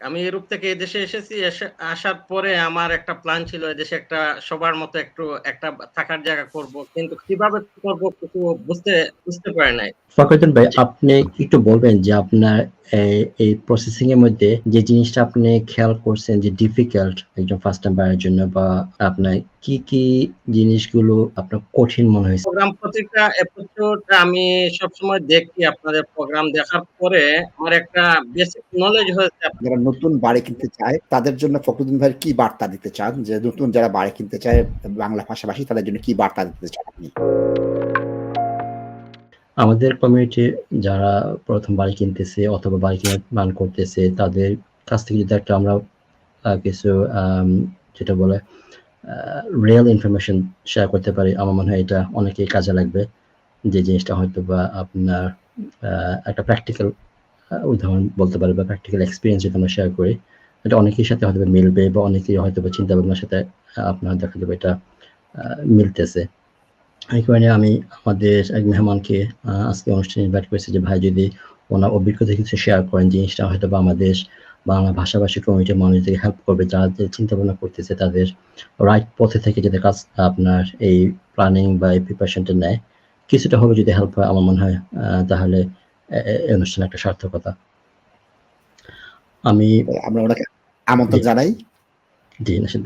আমি ইউরোপ থেকে এদেশে এসেছি, এসে আসার পরে আমার একটা প্ল্যান ছিল এদেশে একটা সবার মতো একটু একটা থাকার জায়গা করব, কিন্তু কীভাবে করব কিছু বুঝতে বুঝতে পারি নাই। ফখরুদ্দিন ভাই, আপনি একটু বলবেন যে আপনার এই- এই প্রসেসিং এর মধ্যে যে জিনিসটা আপনি খেয়াল করছেন যে ডিফিকাল্ট একজন ফার্স্ট টাইম বায়ের জন্য বা আপনার কি কি জিনিসগুলো আপনার কঠিন মনে হয়েছে? প্রোগ্রাম প্রতিটা এপিসোড আমি সবসময় দেখি আপনাদের প্রোগ্রাম দেখার পরে আমার একটা বেসিক নলেজ হয়েছে। যারা নতুন বাড়ি কিনতে চায় তাদের জন্য ফখরুদ্দিন ভাইয়ের কি বার্তা দিতে চান? যে নতুন যারা বাড়ি কিনতে চায় বাংলা ভাষাভাষী তাদের জন্য কি বার্তা দিতে চান আপনি? আমাদের কমিউনিটি যারা প্রথম বাড়ি কিনতেছে অথবা বাড়ি কিনে প্ল্যান করতেছে, তাদের কাছ থেকে যদি একটা আমরা কিছু যেটা বলে রিয়েল ইনফরমেশন শেয়ার করতে পারি, আমার মনে হয় এটা অনেকেই কাজে লাগবে। যে জিনিসটা হয়তো বা আপনার একটা প্র্যাকটিক্যাল উদাহরণ বলতে পারি বা প্র্যাকটিক্যাল এক্সপিরিয়েন্স যদি আমরা শেয়ার করি, এটা অনেকের সাথে হয়তো মিলবে বা অনেকেই হয়তো বা চিন্তা ভাবনার সাথে আপনার দেখা যাবে এটা মিলতেছে। এই কারণে আমি আমাদের এক মেহমানকে আজকে অনুষ্ঠানে ইনভাইট করেছি যে ভাই যদি ওনার অভিজ্ঞতা কিছু শেয়ার করেন জিনিসটা হয়তো বা আমাদের বাংলা ভাষাভাষী কমিটির মানুষদের হেল্প করবে যারা যে চিন্তা ভাবনা করতেছে তাদের রাইট পথে থেকে যদি কাজ আপনার এই প্ল্যানিং বা এই প্রিপারেশনটা নেয় কিছুটা হবে যদি হেল্প হয় আমার মনে হয় তাহলে এই অনুষ্ঠানে একটা সার্থকতা। আমি আমরা ওনাকে আমন্ত্রণ জানাই। জি নাসিদ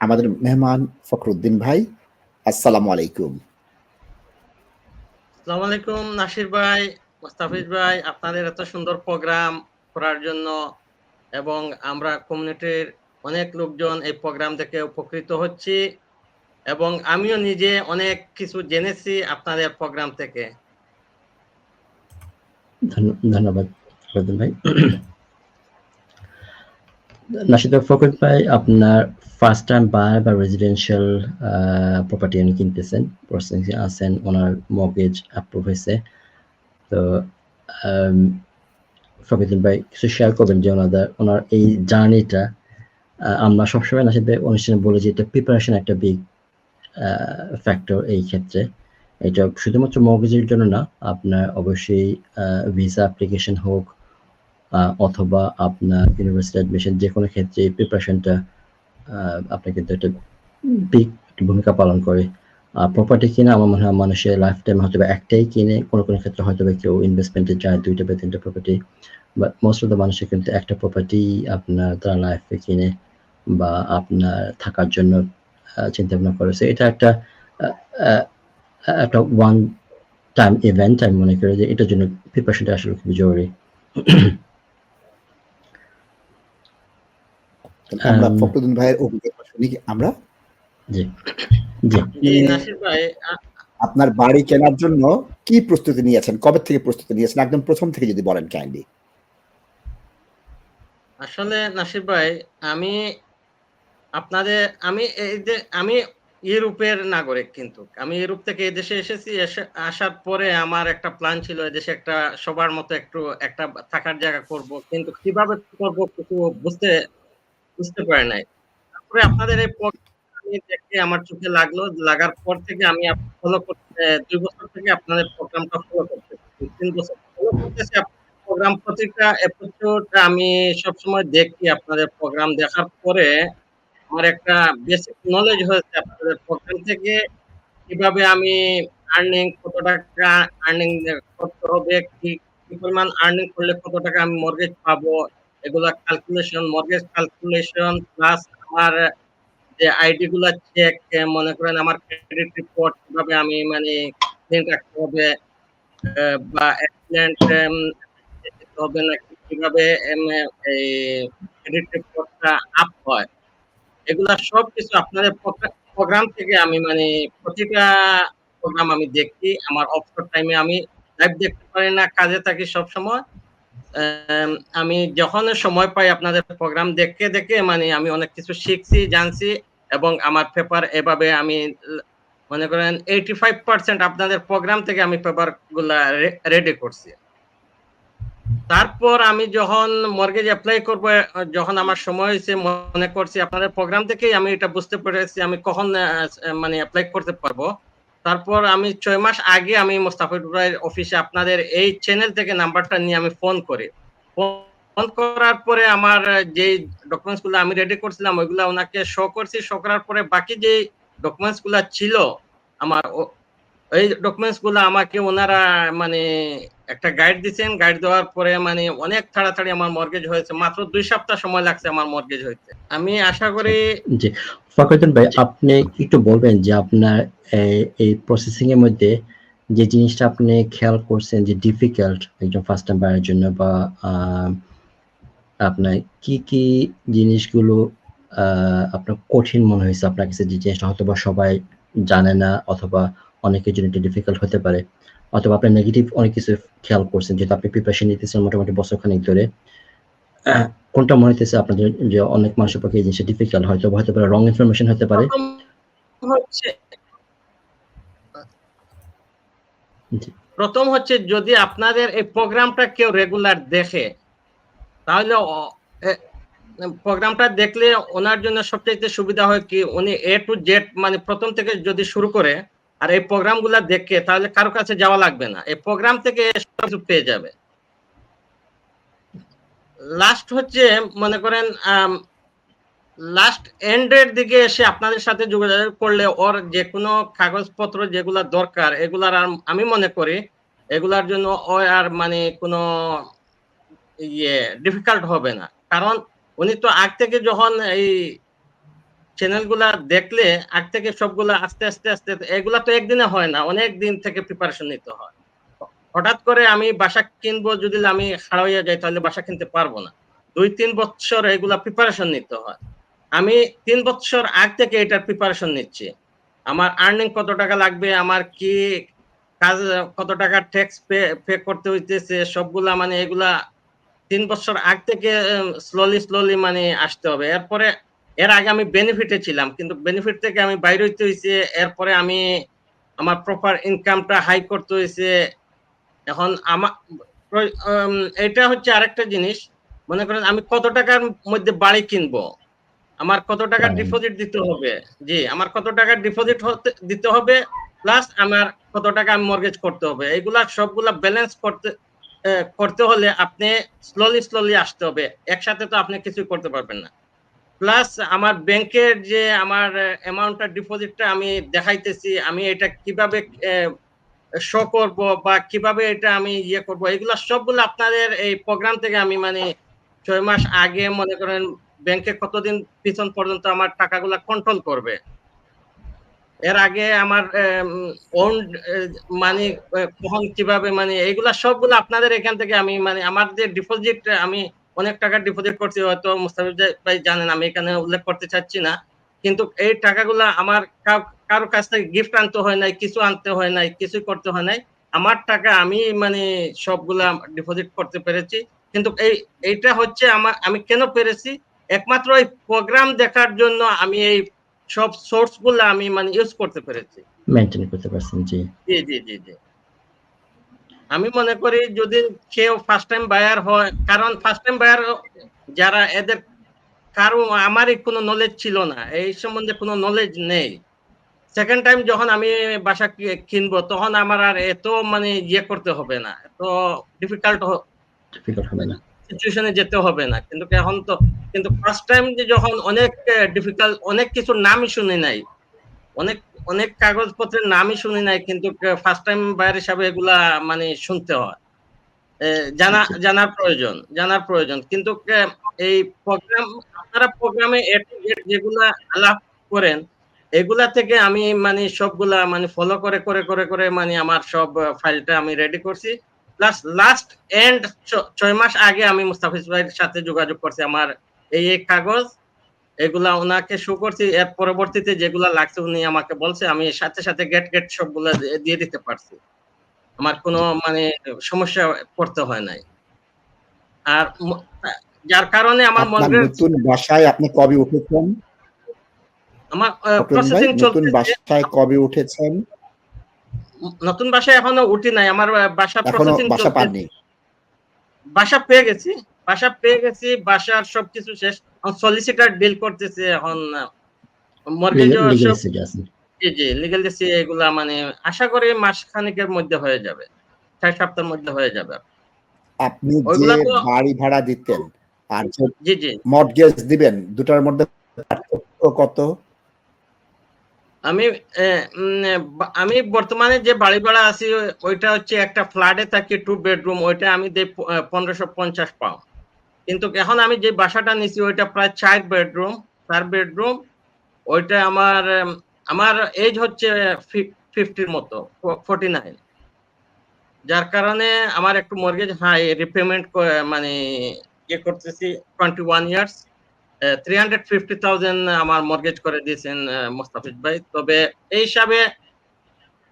আমাদের মেহমান ফখরুদ্দিন ভাই আসসালামু আলাইকুম। আসসালামু আলাইকুম নাসির ভাই মোস্তাফিজ ভাই আপনাদের এত সুন্দর প্রোগ্রাম করার জন্য এবং আমরা কমিউনিটির অনেক লোকজন এই প্রোগ্রাম থেকে উপকৃত হচ্ছি এবং আমিও নিজে অনেক কিছু জেনেছি আপনাদের প্রোগ্রাম থেকে। ধন্যবাদ ভাই। ভাই ফখরুদ্দিন ভাই আপনার ফার্স্ট টাইম বায়ার বা রেজিডেন্সিয়াল প্রপার্টি উনি কিনতেছেন প্রসেসিং আছেন ওনার মর্গেজ অ্যাপ্রুভ হয়েছে। তো আম, ভাই কিছু শেয়ার করবেন যে ওনাদের ওনার এই জার্নিটা আমরা সবসময় নাশিদ ভাই অনুষ্ঠানে বলে যে এটা প্রিপারেশন একটা বিগ ফ্যাক্টর এই ক্ষেত্রে। এটা শুধুমাত্র মর্গেজের জন্য না আপনার অবশ্যই ভিসা অ্যাপ্লিকেশন হোক অথবা আপনার ইউনিভার্সিটি অ্যাডমিশন যে কোনো ক্ষেত্রে প্রিপারেশনটা আপনার কিন্তু একটা বিগ ভূমিকা পালন করে। প্রপার্টি কিনে আমার মনে হয় মানুষের লাইফ টাইম হয়তো একটাই কিনে, কোনো কোনো ক্ষেত্রে হয়তো কেউ ইনভেস্টমেন্টে যায়, দুইটা বা তিনটা property but most of the মানুষের কিন্তু একটা প্রপার্টি আপনার তারা লাইফে কিনে বা আপনার থাকার জন্য চিন্তা ভাবনা করেছে এটা একটা একটা ওয়ান টাইম ইভেন্ট আমি মনে করি যে এটার জন্য প্রিপারেশনটা আসলে খুবই জরুরি। আমরা ফখরুদ্দিন ভাইয়ের অভিজ্ঞতা শুনি আমরা? জি জি। জি নাসির ভাই আপনার বাড়ি কেনার জন্য কি প্রস্তুতি নিয়েছেন? কবে থেকে প্রস্তুতি নিয়েছেন? একদম প্রথম থেকে যদি বলেন কাইন্ডলি আসলে নাসির ভাই আমি আপনাদের আমি এই যে আমি ইউরোপের নাগরিক কিন্তু। আমি ইউরোপ থেকে এদেশে এসেছি আসার পরে আমার একটা প্ল্যান ছিল এদেশে একটা সবার মতো একটু একটা থাকার জায়গা করব। কিন্তু কীভাবে করব কিছু বুঝতে বুঝতে পারে নাই। তারপরে আপনাদের এই দেখে আমার চোখে লাগল, লাগার পর থেকে আমি ফলো করতে, দুই বছর থেকে আপনাদের প্রোগ্রামটা ফলো করতেছি তিন বছর। ফলো করতেছি প্রোগ্রাম প্রতিটা এপিসোড আমি সবসময় দেখি আপনাদের প্রোগ্রাম দেখার পরে আমার একটা বেসিক নলেজ হয়েছে আপনাদের প্রোগ্রাম থেকে, কীভাবে আমি আর্নিং কত টাকা আর্নিং করতে হবে, কি পরিমাণ আর্নিং করলে কত টাকা আমি মর্গেজ পাবো এগুলা ক্যালকুলেশন মর্গেজ ক্যালকুলেশন প্লাস আমার যে আইডি গুলা চেক মনে করেন আমার ক্রেডিট রিপোর্ট কীভাবে আমি মানে clean রাখতে হবে বা অ্যাক্সিডেন্ট হবে নাকি কীভাবে এই ক্রেডিট রিপোর্টটা আপ হয়। এগুলা সব কিছু আপনাদের প্রোগ্রাম থেকে আমি মানে প্রতিটা প্রোগ্রাম আমি দেখি, আমার অবসর টাইমে আমি লাইভ দেখতে পারি না, কাজে থাকি সব সময় আমি যখন সময় পাই আপনাদের প্রোগ্রাম দেখে দেখে মানে আমি অনেক কিছু শিখছি, জানছি এবং আমার পেপার এভাবে আমি, মনে করেন এইটি ফাইভ পার্সেন্ট আপনাদের প্রোগ্রাম থেকে আমি পেপারগুলা রেডি করছি। তারপর আমি যখন মর্গেজ অ্যাপ্লাই করব যখন আমার সময় হয়েছে, মনে করছি আপনাদের প্রোগ্রাম থেকেই আমি এটা বুঝতে পেরেছি, আমি কখন মানে অ্যাপ্লাই করতে পারব। তারপর আমি ছয় মাস আগে আমি মোস্তাফিজ ভাইয়ের অফিসে আপনাদের এই চ্যানেল থেকে নাম্বারটা নিয়ে আমি ফোন করি। ফোন করার পরে আমার যে ডকুমেন্টসগুলো আমি রেডি করছিলাম, ওইগুলো ওনাকে শো করছি। শো করার পরে বাকি যে ডকুমেন্টসগুলা ছিল, আমার এই ওই ডকুমেন্টসগুলো আমাকে ওনারা মানে একটা গাইড দিচ্ছেন গাইড দেওয়ার পরে মানে অনেক তাড়াতাড়ি আমার মর্গেজ হয়েছে, মাত্র দুই সপ্তাহ সময় লাগছে আমার মর্গেজ হইতে। আমি আশা করি জি। ফখরুদ্দিন ভাই, আপনি একটু বলবেন যে আপনার এই- প্রসেসিং এর মধ্যে যে জিনিসটা আপনি খেয়াল করছেন যে ডিফিকাল্ট একজন ফার্স্ট টাইম বায়ের জন্য বা আপনার কি কি জিনিসগুলো আপনার কঠিন মনে হয়েছে আপনার কাছে যে জিনিসটা হয়তো বা সবাই জানে না অথবা অনেকের জন্য এটা ডিফিকাল্ট হতে পারে? অথবা আপনি নেগেটিভ অনেক কিছু খেয়াল করছেন যেহেতু আপনি প্রিপারেশন নিতেছেন মোটামুটি বছর খানিক ধরে কোনটা মনে হইতেছে আপনাদের যে অনেক মানুষের পক্ষে এই জিনিসটা ডিফিকাল্ট হয়তো হতে পারে রং ইনফরমেশন হতে পারে প্রথম হচ্ছে জি। প্রথম হচ্ছে যদি আপনাদের এই প্রোগ্রামটা কেউ রেগুলার দেখে তাহলে প্রোগ্রামটা দেখলে ওনার জন্য সবচেয়ে সুবিধা হয় কি উনি এ টু জেড মানে প্রথম থেকে যদি শুরু করে আর এই প্রোগ্রামগুলা দেখে তাহলে কারও কাছে যাওয়া লাগবে না। এই প্রোগ্রাম থেকে পেয়ে যাবে। লাস্ট হচ্ছে, মনে করেন লাস্ট এন্ডের দিকে এসে আপনাদের সাথে যোগাযোগ করলে ওর যে কোনো কাগজপত্র যেগুলা দরকার, এগুলার আর আমি মনে করি, এগুলার জন্য ও আর মানে কোনো ইয়ে ডিফিকাল্ট হবে না। কারণ উনি তো আগ থেকে যখন এই চ্যানেলগুলা দেখলে আগ থেকে সবগুলা আস্তে আস্তে আস্তে, এগুলা তো একদিনে হয় না, অনেক দিন থেকে প্রিপারেশন নিতে হয়। হঠাৎ করে আমি বাসা কিনবো, যদি আমি খাড়া হইয়া যাই, তাহলে বাসা কিনতে পারব না। দুই, তিন বছর এগুলা প্রিপারেশন নিতে হয়। আমি তিন বছর আগ থেকে এটার প্রিপারেশন নিচ্ছি। আমার আর্নিং কত টাকা লাগবে, আমার কি কাজ, কত টাকা ট্যাক্স পে পে করতে হইতেছে, সবগুলা মানে এগুলা তিন বছর আগ থেকে স্লোলি স্লোলি মানে আসতে হবে। এরপরে এর আগে আমি বেনিফিটে ছিলাম কিন্তু বেনিফিট থেকে আমি বাইরে হইতে হয়েছে এরপরে আমি আমার প্রপার ইনকামটা হাই করতে হয়েছে এখন আমার এটা হচ্ছে আরেকটা জিনিস। মনে করেন আমি কত টাকার মধ্যে বাড়ি কিনবো? আমার কত টাকা ডিপোজিট দিতে হবে? জি আমার কত টাকা ডিপোজিট দিতে হবে? প্লাস আমার কত টাকা আমি মর্গেজ করতে হবে? এগুলা সবগুলা ব্যালেন্স করতে করতে হলে আপনি স্লোলি স্লোলি আসতে হবে। একসাথে তো আপনি কিছু করতে পারবেন না। প্লাস আমার ব্যাংকের যে আমার অ্যামাউন্টটা ডিপোজিটটা আমি দেখাইতেছি, আমি এটা কীভাবে শো করব বা কীভাবে এটা আমি ইয়ে করব, এগুলা সবগুলো আপনাদের এই প্রোগ্রাম থেকে আমি মানে ছয় মাস আগে মনে করেন ব্যাংকে কতদিন পিছন পর্যন্ত আমার টাকাগুলো কন্ট্রোল করবে। এর আগে আমার ওন মানে কখন কীভাবে মানে এইগুলা সবগুলো আপনাদের এখান থেকে আমি মানে আমার যে ডিপোজিট আমি অনেক টাকা ডিপোজিট করছি হয়তো মুস্তাফিজ ভাই জানেন আমি এখানে উল্লেখ করতে চাচ্ছি না। কিন্তু এই টাকাগুলা আমার কারও কাছ থেকে গিফট আনতে হয় নাই কিছু আনতে হয় নাই কিছু করতে হয় নাই। আমার টাকা আমি মানে সবগুলা ডিপোজিট করতে পেরেছি। কিন্তু এই এইটা হচ্ছে আমার আমি কেন পেরেছি? একমাত্র এই প্রোগ্রাম দেখার জন্য আমি এই সব সোর্সগুলো আমি মানে ইউজ করতে পেরেছি। মেনটেন করতে পারছেন জি জি জি জি। আমি মনে করি যদি কেউ ফার্স্ট টাইম বায়ার হয় কারণ ফার্স্ট টাইম বায়ার যারা এদের কারও আমারই কোনো নলেজ ছিল না এই সম্বন্ধে কোনো নলেজ নেই। সেকেন্ড টাইম যখন আমি বাসা কিনবো তখন আমার আর এত মানে ইয়ে করতে হবে না এত ডিফিকাল্ট ডিফিকাল্ট হবে না। সিচুয়েশনে যেতে হবে না। কিন্তু এখন তো কিন্তু ফার্স্ট টাইম যে যখন অনেক ডিফিকাল্ট অনেক কিছুর নামই শুনি নাই। অনেক অনেক কাগজপত্রের নামই শুনি নাই, কিন্তু ফার্স্ট টাইম বাইরে হিসাবে এগুলা মানে শুনতে হয়। জানা, জানার প্রয়োজন জানার প্রয়োজন। কিন্তু এই প্রোগ্রাম আপনারা প্রোগ্রামে যেগুলা আলাপ করেন, এগুলা থেকে আমি মানে সবগুলা মানে ফলো করে করে করে করে মানে আমার সব ফাইলটা আমি রেডি করছি। প্লাস লাস্ট এন্ড ছয় মাস আগে আমি মুস্তাফিজ ভাইয়ের সাথে যোগাযোগ করছি, আমার এই কাগজ। এগুলা ওনাকে শো করছি এর পরবর্তীতে যেগুলা লাগছে উনি আমাকে বলছে আমি সাথে সাথে গেট গেট সবগুলা দিয়ে- দিতে পারছি। আমার কোনো মানে সমস্যা পড়তে হয় নাই। আর যার কারণে আমার মর্গেজ নতুন বাসায় আপনি কবে উঠেছেন? আমার প্রসেসিং নতুন বাসায় কবে উঠেছেন? নতুন বাসায় এখনও উঠি নাই। আমার বাসা প্রসেসিং বাসা পাননি। বাসা পেয়ে গেছি বাসা পেয়ে গেছি বাসার সবকিছু শেষ। সলিসিটার ডিল করতেছে এখন জি এগুলা মানে আশা করি মাস খানিকের মধ্যে হয়ে যাবে। চার সপ্তাহের মধ্যে হয়ে যাবে। আপনি যে বাড়ি ভাড়া দিতেন আর জি জি। মর্টগেজ দিবেন দুটার মধ্যে পার্থক্য কত? আমি আমি বর্তমানে যে বাড়ি ভাড়া আছি ওইটা হচ্ছে একটা ফ্ল্যাটে থাকি টু বেডরুম ওইটা আমি দেই পনেরোশো পঞ্চাশ পাউন্ড কিন্তু এখন আমি যে বাসাটা নিছি, ওইটা প্রায় চার বেডরুম চার বেডরুম। ওইটা আমার আমার এজ হচ্ছে ফিফটির মতো ফোর্টি নাইন যার কারণে আমার একটু মর্গেজ হাই রিপেমেন্ট মানে ইয়ে করতেছি twenty one years three hundred fifty thousand আমার মর্গেজ করে দিয়েছেন মোস্তাফিজ ভাই। তবে এই হিসাবে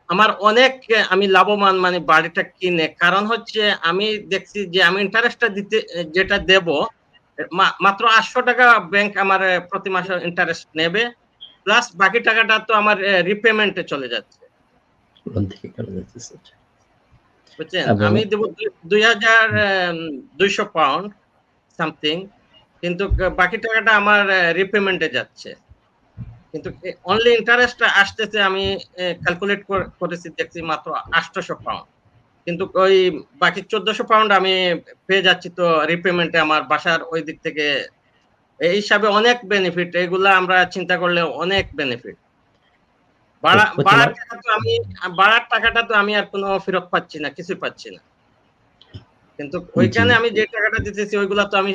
আমার অনেক আমি লাভবান মানে বাড়িটা কিনে। কারণ হচ্ছে আমি দেখছি যে আমি ইন্টারেস্টটা দিতে যেটা দেব মাত্র আটশো টাকা ব্যাংক আমার প্রতি মাসে ইন্টারেস্ট নেবে। প্লাস বাকি টাকাটা তো আমার রিপেমেন্টে চলে যাচ্ছে। বুঝছেন? আমি দেবো দুই হাজার দুইশো পাউন্ড সামথিং কিন্তু বাকি টাকাটা আমার রিপেমেন্টে যাচ্ছে। কিন্তু অনলি ইন্টারেস্ট আসতেছে আমি ক্যালকুলেট করেছি দেখছি মাত্র আটশোশো পাউন্ড কিন্তু ওই বাকি চোদ্দশো পাউন্ড আমি পেয়ে যাচ্ছি তো রিপেমেন্টে আমার বাসার ওই দিক থেকে। এই হিসাবে অনেক বেনিফিট এগুলা আমরা চিন্তা করলে অনেক বেনিফিট মাস- টাকা তো আমি ভাড়ার টাকাটা তো আমি আর কোনো ফেরত পাচ্ছি না কিছুই পাচ্ছি না। কিন্তু ওইখানে আমি যে টাকাটা দিতেছি ওইগুলা তো আমি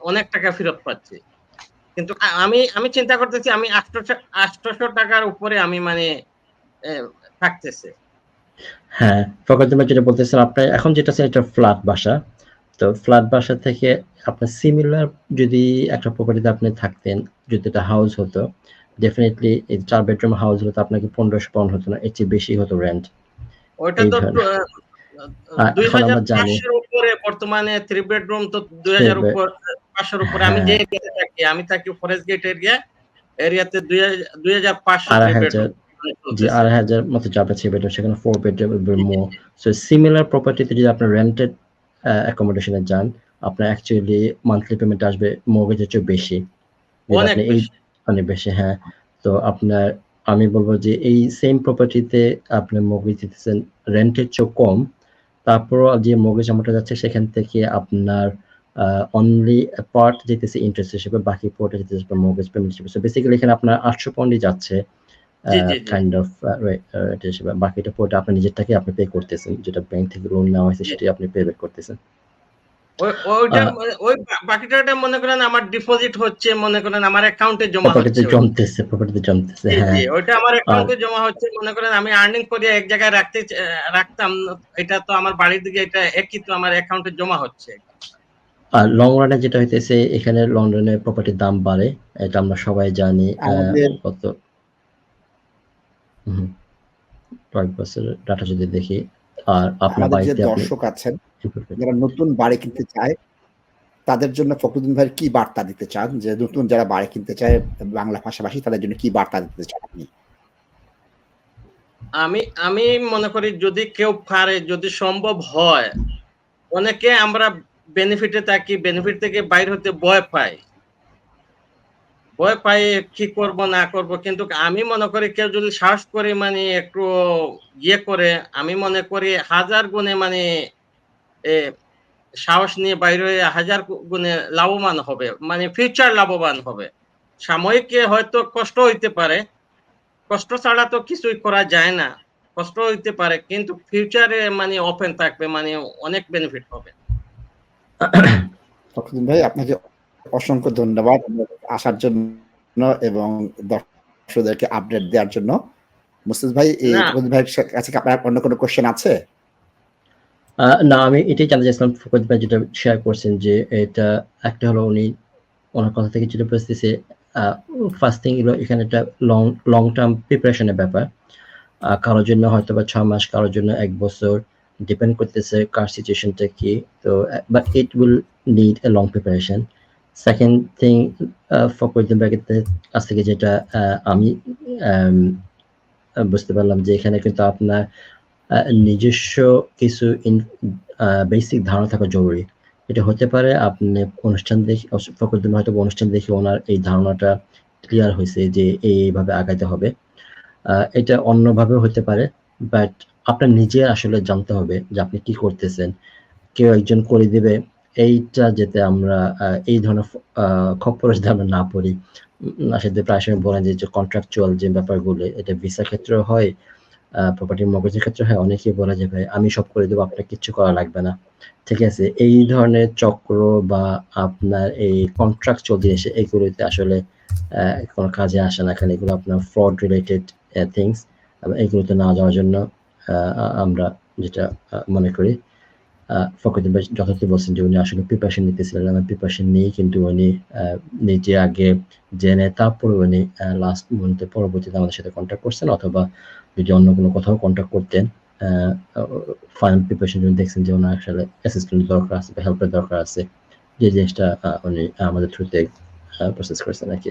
অনেক টাকা ফেরত পাচ্ছি। কিন্তু আমি আমি চিন্তা করতেছি আমি আটশোশো টাকার উপরে আমি মানে থাকতেছে। হ্যাঁ যেটা বলতেছেন আপনার এখন যেটা আছে এটা ফ্ল্যাট বাসা। তো ফ্ল্যাট বাসা থেকে আপনার সিমিলার যদি একটা প্রপার্টিতে আপনি থাকতেন যদি এটা হাউস হতো ডেফিনেটলি এই চার বেডরুম হাউস হলে আপনাকে পনেরোশো পাউন্ড হতো না এর চেয়ে বেশি হতো রেন্ট ওইটা তো দুই হাজার উপরে বর্তমানে থ্রি বেডরুম তো দুই হাজার উপর পাঁচশোর উপরে আমি যে হ্যাঁ। এরিয়াতে থাকি আমি থাকি ফরেস্ট গেট এরিয়া এরিয়াতে দুই হাজার পাঁচশো যে আড়াই হাজার মতো যাবে থ্রি বেডরুম সেখানে ফোর বেডরুম সো সিমিলার প্রপার্টিতে যদি আপনি রেন্টেড অ্যাকোমোডেশনে যান আপনার অ্যাকচুয়ালি মান্থলি পেমেন্ট আসবে মর্গেজের চেয়ে বেশি। অনেক বেশি। হ্যাঁ। তো আপনার আমি বলব যে এই সেম প্রপার্টিতে আপনি মর্গেজ দিতেছেন রেন্টের চেয়ে কম। তারপরও যে মর্গেজ অ্যামাউন্টটা যাচ্ছে সেখান থেকে আপনার অনলি পার্ট যেতেছে ইন্টারেস্ট হিসেবে বাকি পোর্টে যেতেছে মর্গেজ পেমেন্ট হিসেবে। সো বেসিক্যালি এখানে আপনার আটশো পাউন্ডই যাচ্ছে। কাইন্ড অফ এটা হিসেবে। বাকিটা পোর্টে আপনি নিজেরটাকে আপনি পে করতেছেন যেটা ব্যাংক থেকে লোন নেওয়া হয়েছে। সেটাই আপনি পে ব্যাক করতেছেন। ওই- ওইটা আহ, ওই বাকি টাকাটা মনে করেন আমার ডিপোজিট হচ্ছে মনে করেন আমার অ্যাকাউন্টে জমা হচ্ছে। জমতেছে প্রপার্টিতে জমতেছে হ্যাঁ। ওইটা আমার অ্যাকাউন্টে জমা হচ্ছে মনে করেন আমি আর্নিং করে এক জায়গায় রাখতে রাখতাম এটা তো আমার বাড়ির দিকে এটা একই তো আমার অ্যাকাউন্টে জমা হচ্ছে। আর লং রানে যেটা হইতেছে এখানে লং রানে প্রপার্টির দাম বাড়ে। এটা আমরা সবাই জানি হুম, কয়েক বছরের ডাটা যদি দেখি আর আপনার বাড়িতে দর্শক আছেন যারা নতুন বাড়ি কিনতে চায় তাদের জন্য ফখরুদ্দিন ভাই কি বার্তা দিতে চান? যে নতুন যারা বাড়ি কিনতে চায় বাংলা ভাষাভাষী তাদের জন্য কি বার্তা দিতে চান আপনি? আমি আমি মনে করি যদি কেউ পারে যদি সম্ভব হয় অনেকে আমরা বেনিফিটে থাকি বেনিফিট থেকে বাইর হতে ভয় পাই ভয় পাই কি করব, না করব, কিন্তু আমি মনে করি কেউ যদি সাহস করে মানে একটু ইয়ে করে, আমি মনে করি হাজার গুণে মানে সাহস নিয়ে বাইরে হয়ে হাজার গুণে লাভবান হবে মানে ফিউচার লাভবান হবে। সাময়িক হয়তো কষ্ট হইতে পারে, কষ্ট ছাড়া তো কিছুই করা যায় না, কষ্ট হইতে পারে, কিন্তু ফিউচারে মানে ওপেন থাকবে মানে অনেক বেনিফিট হবে। ফখরুদ্দিন ভাই আপনাকে অসংখ্য ধন্যবাদ আসার জন্য এবং দর্শকদেরকে আপডেট দেওয়ার জন্য। মুস্তাফিজ ভাই এই না। ফখরুদ্দিন ভাইয়ের কাছে আপনার অন্য কোনো কোশ্চেন আছে? না আমি এটাই জানতে চাইছিলাম ফকত ভাই যেটা শেয়ার করছেন যে এটা একটা হলো উনি ওনার কথা থেকে যেটা বুঝতেছে ফার্স্ট থিং হলো এখানে একটা লং লং টার্ম প্রিপারেশনের ব্যাপার। আহ, কারোর জন্য হয়তো বা ছয় মাস কারোর জন্য এক বছর। ডিপেন্ড করতেছে কার সিচুয়েশনটা কি তো but it will need a long preparation second thing Fakruddin ভাইয়ের কাছ থেকে যেটা আহ, আমি আম, বুঝতে পারলাম যে এখানে কিন্তু আপনার আহ, নিজস্ব কিছু বেসিক ধারণা থাকা জরুরি। এটা হতে পারে আপনি অনুষ্ঠান দেখে ফখরুদ্দিন হয়তো অনুষ্ঠান দেখে ওনার এই ধারণাটা ক্লিয়ার হয়েছে যে এই এইভাবে আগাইতে হবে। এটা অন্যভাবে হতে পারে বাট আপনার নিজে আসলে জানতে হবে যে আপনি কি করতেছেন। কেউ একজন করে দিবে, এইটা যাতে আমরা এই ধরনের খপ্পরে যাতে আমরা না পড়ি আসলে প্রায় সময় বলেন যে কন্ট্রাকচুয়াল যে ব্যাপারগুলো, এটা ভিসার ক্ষেত্রেও হয় প্রপার্টি মগজের ক্ষেত্রে হয়। অনেকেই বলে যে, ভাই, আমি সব করে দেবো, আপনার কিচ্ছু করা লাগবে না। ঠিক আছে? এই ধরনের চক্র বা আপনার এই কন্ট্রাকচুয়াল জিনিস, এগুলোতে আসলে কোনো কাজে আসে না। এখানে এগুলো আপনার ফ্রড রিলেটেড থিংস এগুলোতে না যাওয়ার জন্য আমরা যেটা মনে করি ফকরুদ্দিন ভাই যথার্থ বলছেন যে উনি আসলে প্রিপারেশন নিতেছিলেন আমার প্রিপারেশন নিয়ে কিন্তু উনি নিজে আগে জেনে তারপরে উনি লাস্ট মুহূর্তে পরবর্তীতে আমাদের সাথে কন্ট্যাক্ট করছেন, অথবা যদি অন্য কোনো কোথাও কন্ট্যাক্ট করতেন ফাইনাল প্রিপারেশন জন্য দেখছেন যে ওনার আসলে অ্যাসিস্ট্যান্ট দরকার আছে বা হেল্পের দরকার আছে, যে জিনিসটা উনি আমাদের থ্রুতে প্রসেস করেছেন আর কি।